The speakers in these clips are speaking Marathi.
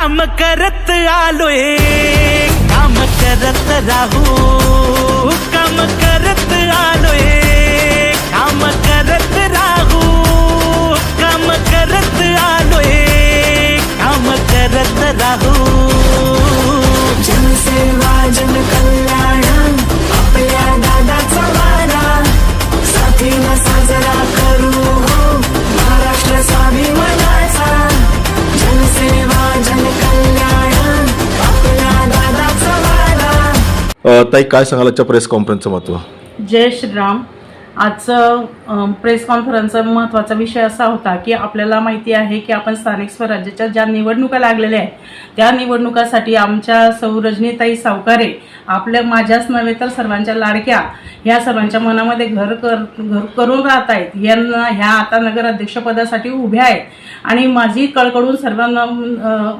काम करत आलोय. काम करत राहू. काम करत आलोय. काम करत राहू. काम करत आलोय. काम करत राहू. जनसेवा जन कल्याण ताई काय सांगाल आजच्या प्रेस कॉन्फरन्सचं महत्त्व? जय श्रीराम. आजचं प्रेस कॉन्फरन्सचा महत्त्वाचा विषय असा होता की आपल्याला माहिती आहे की आपण स्थानिक स्वराज्याच्या ज्या निवडणुका लागलेल्या आहेत त्या निवडणुकासाठी आमच्या सौरजनीताई सावकारे आपल्या माझ्याच नव्हे तर सर्वांच्या लाडक्या ह्या सर्वांच्या मनामध्ये घर कर घर करून राहत आहेत. यांना ह्या आता नगर अध्यक्षपदासाठी उभ्या आहेत. आणि माझी कळकळून सर्व नम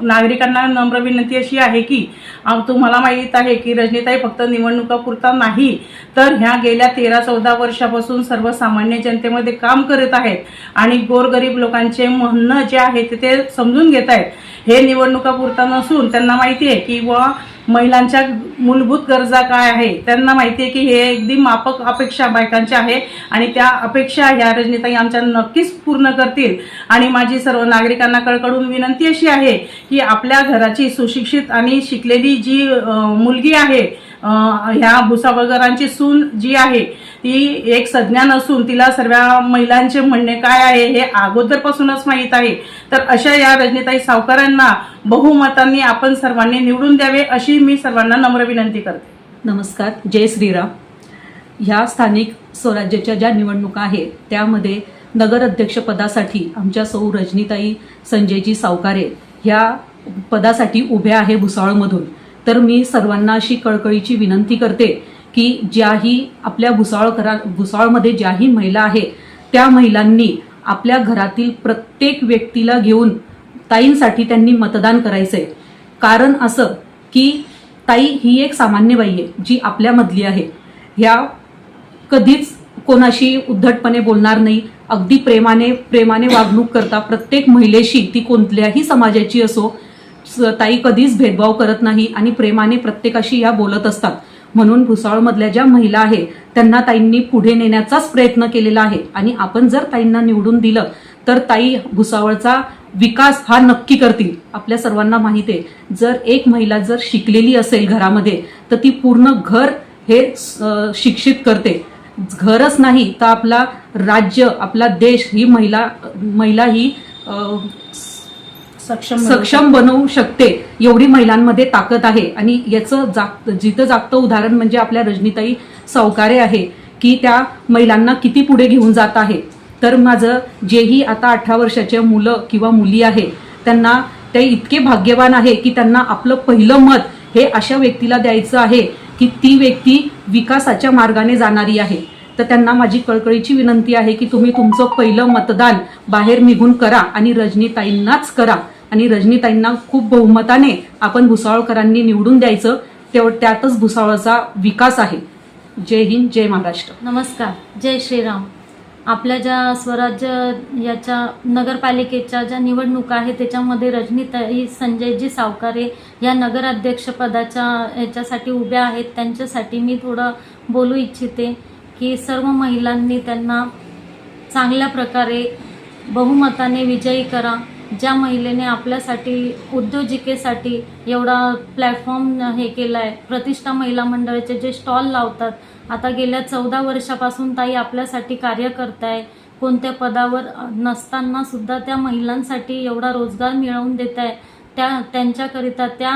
नागरिकांना नम्र विनंती अशी आहे की तुम्हाला माहीत आहे की रजनीताई फक्त निवडणुकापुरता नाही तर ह्या गेल्या तेरा चौदा वर्षापासून सर्वसामान्य जनतेमध्ये काम करत आहेत आणि गोरगरीब लोकांचे म्हणणं जे आहे ते ते समजून घेत आहेत. हे निवडणुकापुरता नसून त्यांना माहिती आहे की व महिलांच्या मूलभूत गरजा काय आहे? त्यांना माहिती आहे की हे अगदी मापक अपेक्षा बायकांच्या आहे आणि त्या अपेक्षा ह्या रजनीताई आमच्या नक्कीच पूर्ण करतील. आणि माझी सर्व नागरिकांना कळकडून विनंती अशी आहे की आपल्या घराची सुशिक्षित आणि शिकलेली जी मुलगी आहे ह्या भुसावळकरांची सून जी आहे ती एक संज्ञा नसून तिला सर्व महिलांचे म्हणणे काय आहे हे अगोदरपासूनच माहीत आहे. तर अशा या रजनीताई सावकारांना बहुमतांनी आपण सर्वांनी निवडून द्यावे अशी मी सर्वांना नम्र विनंती करते. नमस्कार जय श्रीराम. ह्या स्थानिक स्वराज्याच्या ज्या निवडणुका आहेत त्यामध्ये नगर अध्यक्षपदासाठी आमच्या सौ रजनीताई संजयजी सावकारे ह्या पदासाठी उभ्या आहे भुसावळमधून. तर मी सर्वांना अशी कळकळीची विनंती करते की ज्याही आपल्या भुसाळ करा भुसावळमध्ये ज्याही महिला आहे त्या महिलांनी आपल्या घरातील प्रत्येक व्यक्तीला घेऊन ताईंसाठी त्यांनी मतदान करायचं आहे कारण असं की ताई ही एक सामान्य बाई आहे जी आपल्यामधली आहे. ह्या कधीच कोणाशी उद्धटपणे बोलणार नाही. अगदी प्रेमाने प्रेमाने वागणूक करता प्रत्येक महिलेशी ती कोणत्याही समाजाची असो ताई कधीच भेदभाव करत नाही आणि प्रेमाने प्रत्येकाशी या बोलत असतात. म्हणून भुसावळमधल्या ज्या महिला आहे त्यांना ताईंनी पुढे नेण्याचाच प्रयत्न केलेला आहे. आणि आपण जर ताईंना निवडून दिलं तर ताई भुसावळचा विकास हा नक्की करतील. आपल्या सर्वांना माहिती आहे. जर एक महिला जर शिकलेली असेल घरामध्ये तर ती पूर्ण घर हे शिक्षित करते. घरच नाही तर आपला राज्य आपला देश ही महिला महिला ही सक्षम सक्षम बनवू शकते. एवढी महिलांमध्ये ताकद आहे. आणि याचं जाग जिथं जागतं उदाहरण म्हणजे आपल्या रजनीताई सावकारे आहे की त्या महिलांना किती पुढे घेऊन जात आहे. तर माझं जेही आता अठरा वर्षाच्या मुलं किंवा मुली आहे त्यांना ते इतके भाग्यवान आहे की त्यांना आपलं पहिलं मत हे अशा व्यक्तीला द्यायचं आहे की ती व्यक्ती विकासाच्या मार्गाने जाणारी आहे. तर त्यांना माझी कळकळीची विनंती आहे की तुम्ही तुमचं पहिलं मतदान बाहेर निघून करा आणि रजनीताईंनाच करा. आणि रजनीताईंना खूप बहुमताने आपण भुसावळकरांनी निवडून द्यायचं तेव त्यातच भुसावळचा विकास आहे. जय हिंद जय महाराष्ट्र. नमस्कार. जय श्रीराम. आपल्या ज्या स्वराज्य याच्या नगरपालिकेच्या ज्या निवडणुका आहेत त्याच्यामध्ये रजनीताई संजयजी सावकारे या नगराध्यक्षपदाच्या याच्यासाठी उभ्या आहेत. त्यांच्यासाठी मी थोडं बोलू इच्छिते की सर्व महिलांनी त्यांना चांगल्या प्रकारे बहुमताने विजयी करा. ज्या महिलेने आपल्यासाठी उद्योजिकेसाठी एवढा प्लॅटफॉर्म हे केला आहे प्रतिष्ठा महिला मंडळाचे जे स्टॉल लावतात आता गेल्या चौदा वर्षापासून ताई आपल्यासाठी कार्य करताय. कोणत्या पदावर नसताना सुद्धा त्या महिलांसाठी एवढा रोजगार मिळवून देत आहे त्या त्यांच्याकरिता त्या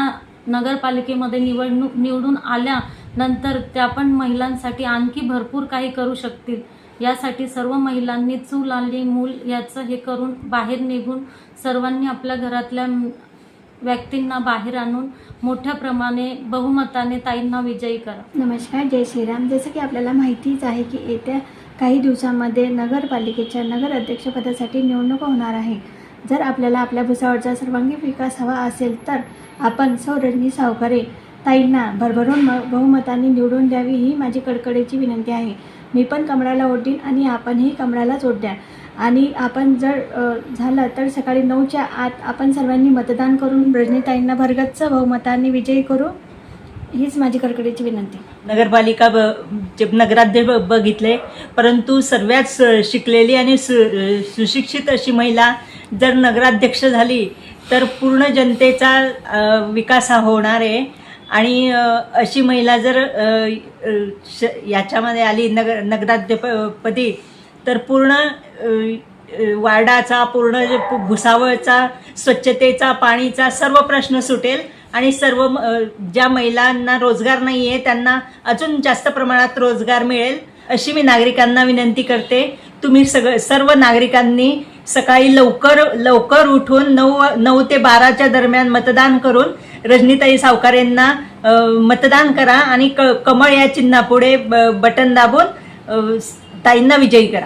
नगरपालिकेमध्ये निवडणूक निवडून आल्यानंतर त्या पण महिलांसाठी आणखी भरपूर काही करू शकतील. यासाठी सर्व महिलांनी चूल आली मूल याचं हे करून बाहेर निघून सर्वांनी आपल्या घरातल्या व्यक्तींना बाहेर आणून मोठ्या प्रमाणे बहुमताने ताईंना विजयी करा. नमस्कार जय श्रीराम. जसं की आपल्याला माहितीच आहे की येत्या काही दिवसांमध्ये नगरपालिकेच्या नगर अध्यक्षपदासाठी निवडणूक होणार आहे. जर आपल्याला आपल्या भुसावळचा सर्वांगीण विकास हवा असेल तर आपण सौरजनी सावकारे ताईंना भरभरून म बहुमताने निवडून द्यावी ही माझी कडकडीची विनंती आहे. मी पण कमळाला ओढीन आणि आपणही कमळालाच वोट द्या. आणि आपण जर झालं तर सकाळी नऊच्या आत आपण सर्वांनी मतदान करून रजनीताईंना भरगच्च बहुमतांनी विजयी करू हीच माझी कडकडीची विनंती. नगरपालिका ब चे नगराध्यक्ष ब- बघितले परंतु सर्वात शिकलेली आणि सु सुशिक्षित अशी महिला जर नगराध्यक्ष झाली तर पूर्ण जनतेचा विकास हा होणार आहे. आणि अशी महिला जर श याच्यामध्ये आली नगर नगराध्यपदी तर पूर्ण वार्डाचा पूर्ण भुसावळचा स्वच्छतेचा पाणीचा सर्व प्रश्न सुटेल आणि सर्व ज्या महिलांना रोजगार नाही आहे त्यांना अजून जास्त प्रमाणात रोजगार मिळेल अशी मी नागरिकांना विनंती करते. तुम्ही सगळं सर्व नागरिकांनी सकाळी लवकर लवकर उठून नऊ नऊ ते बाराच्या दरम्यान मतदान करून रजनीताई सावकार यांना मतदान करा आणि क कमळ या चिन्हापुढे ब- बटन दाबून ताईंना विजयी करा.